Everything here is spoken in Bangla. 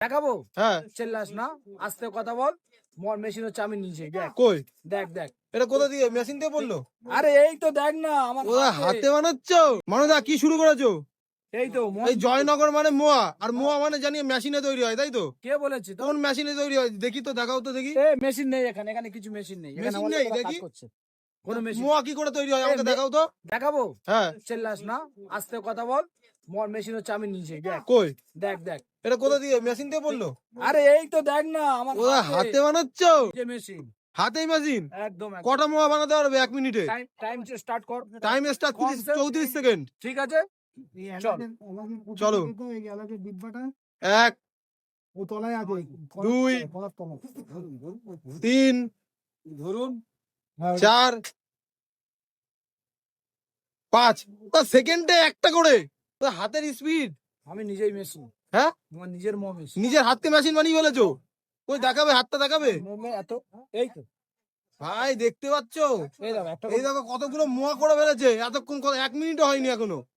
দেখাবো? হ্যাঁ। চেল্লাস না আস্তে কথা বল। মোর মেশিন হচ্ছে আমি দেখ। কই? দেখ দেখ। এটা কোথা দিয়ে? মেশিন দিয়ে বলল? আরে এই তো দেখ না আমার ওরা হাতে। বানাচ্ছ? মানুদা কি শুরু করেছ? এই তো এই জয়নগর মানে মোয়া আর মোয়া মানে জানি মেশিনে তৈরি হয় তাই তো? কে বলেছে তো কোন মেশিনে তৈরি হয়? দেখি তো দেখাও তো দেখি। এ মেশিন নেই এখানে এখানে কিছু মেশিন নেই। মেশিন নেই, দেখি। কোনো মেশিন মোয়া কি করে তৈরি হয় আমাকে দেখাও তো। দেখাবো? হ্যাঁ। চেল্লাস না আস্তে কথা বল। মোর মেশিন হচ্ছে আমি দেখ। কই? দেখ দেখ। এটা কোথা দিয়ে? মেশিন দিয়ে বলল? আরে এই তো দেখ না আমার ওরা হাতে। বানাচ্ছ? যে মেশিন। হাতেই মেশিন? একদম। কটা মোয়া বানাতে পারবে এক মিনিটে? টাইম টাইম স্টার্ট কর। টাইম স্টার্ট চৌত্রিশ সেকেন্ড ঠিক আছে? চলো। এক। ও তলায় আছে। দুই, তিন। ধরুন। চার। পাঁচ। তা সেকেন্ডে একটা করে। তোর হাতের স্পিড আমি নিজেই মেশিন হ্যাঁ? তোমার নিজের মো মেশিন নিজের হাতকে মেশিন বানিয়ে বলেছ কই দেখাবে হাতটা দেখাবে? এত এই তো। ভাই দেখতে পাচ্ছ? এই দেখো একটা এই দেখো কতগুলো মোয়া করে ফেলেছে। এতক্ষণ এক মিনিটও হয়নি এখনও।